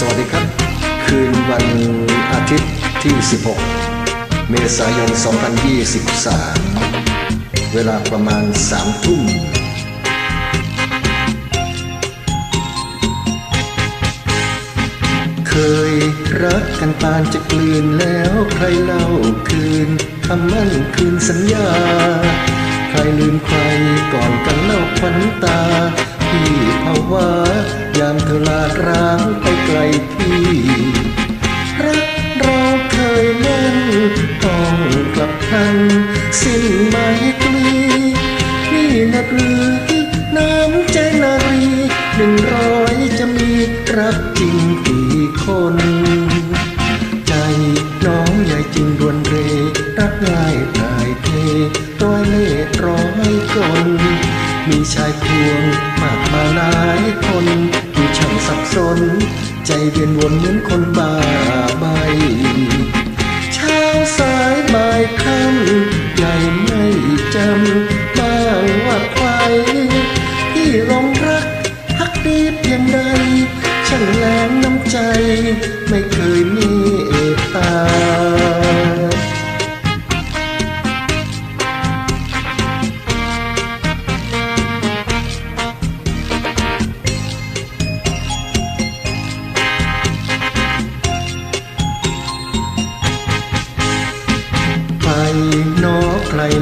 สวัสดีครับ คืนวันอาทิตย์ที่ 16 เมษายน 2023 เวลาประมาณ 3 ทุ่ม เคยรักกันปานจะกลืนแล้วใครเล่าคืนคำมั่นคืนสัญญา ใครลืมใครก่อนกันเล่าขวัญตา พี่ภาวะยามเธอลาร้างไปไกลพี่รักเราเคยเล่นต้องกลับพลันสิ้นไมตรีนี่นะหรือน้ำใจนารีหนึ่งร้อยจะมีรักจริงกี่คนใจน้องใหญ่จริงรวนเรรักง่ายตายเทร้อยเล่ร้อยคน มีชายพวงมากมายหลายคนที่ช่างสับสน ใจเวียนวนเหมือนคนบ้าใบเช้าสายบ่ายค่ำใหญ่ไม่จำบ้างว่าใครที่หลงรักพักดีเพียงใดช่างแรงน้ำใจ ไม่เคยมีเอตตา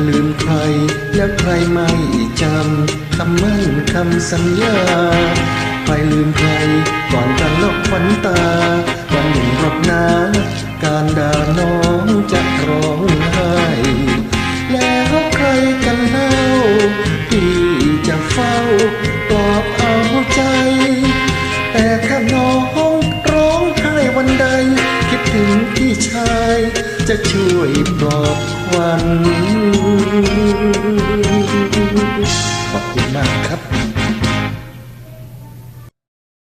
ลืมใคร แล้วใครไม่จำคำมั่นคำสัญญา ใครลืมใคร ก่อนกันลอกฝันตา วันหนึ่งรบนาการด่าน้องจะร้องไห้แล้วใครกัน จะช่วยปลอบวันขอบคุณมากครับ